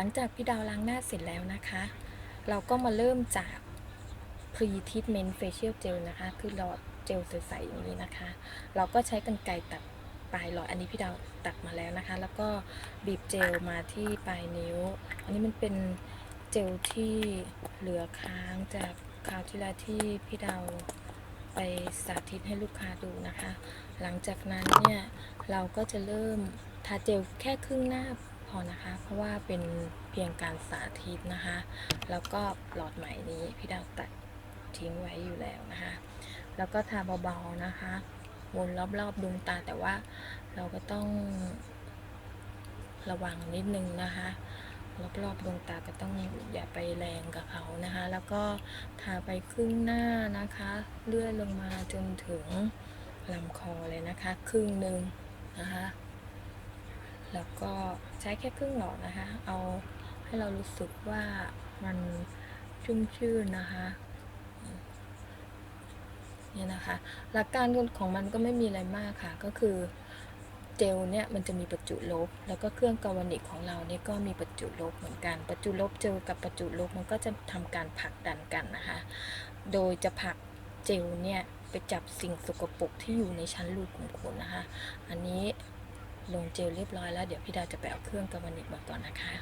ลังจากพี่ดาวล้างหน้าเสร็จแล้วนะคะ เราก็มาเริ่มจาก pre treatment facial gel นะคะ คือหลอดเจลใสๆอย่างนี้นะคะ เราก็ใช้กรรไกรตัดปลายหลอดอันนี้พี่ดาวตัดมาแล้วนะคะ แล้วก็บีบเจลมาที่ปลายนิ้ว อันนี้มันเป็นเจลที่เหลือค้างจากคราวที่แล้วที่พี่ดาวไปสาธิตให้ลูกค้าดูนะคะ หลังจากนั้นเนี่ยเราก็จะเริ่มทาเจลแค่ครึ่งหน้า พอนะคะ เพราะว่าเป็นเพียงการสาธิตนะคะ แล้วก็หลอดใหม่นี้พี่ดาวตัดทิ้งไว้อยู่แล้วนะคะ แล้วก็ทาเบาๆนะคะวนรอบๆดวงตาแต่ว่าเราก็ต้องระวังนิดนึงนะคะรอบๆดวงตาก็ต้องอย่าไปแรงกับเขานะคะ แล้วก็ทาไปครึ่งหน้านะคะเลื่อยลงมาจนถึงลำคอเลยนะคะ ครึ่งหนึ่งนะคะ แล้วก็ใช้แค่ครึ่งหลอดนะคะ เอาให้เรารู้สึกว่ามันชุ่มชื่นนะคะเนี่ยนะคะ หลักการของมันก็ไม่มีอะไรมากค่ะ ก็คือเจลเนี่ยมันจะมีประจุลบ แล้วก็เครื่องกาวนิกของเราเนี่ยก็มีประจุลบเหมือนกัน ประจุลบเจอกับประจุลบมันก็จะทำการผลักดันกันนะคะ โดยจะผลักเจลเนี่ยไปจับสิ่งสกปรกที่อยู่ในชั้นรูขุมขนนะคะ อันนี้ ลงเจลเรียบร้อยแล้วเดี๋ยวพี่ดาวจะไปเอาเครื่องกาวนิกมาก่อนนะคะ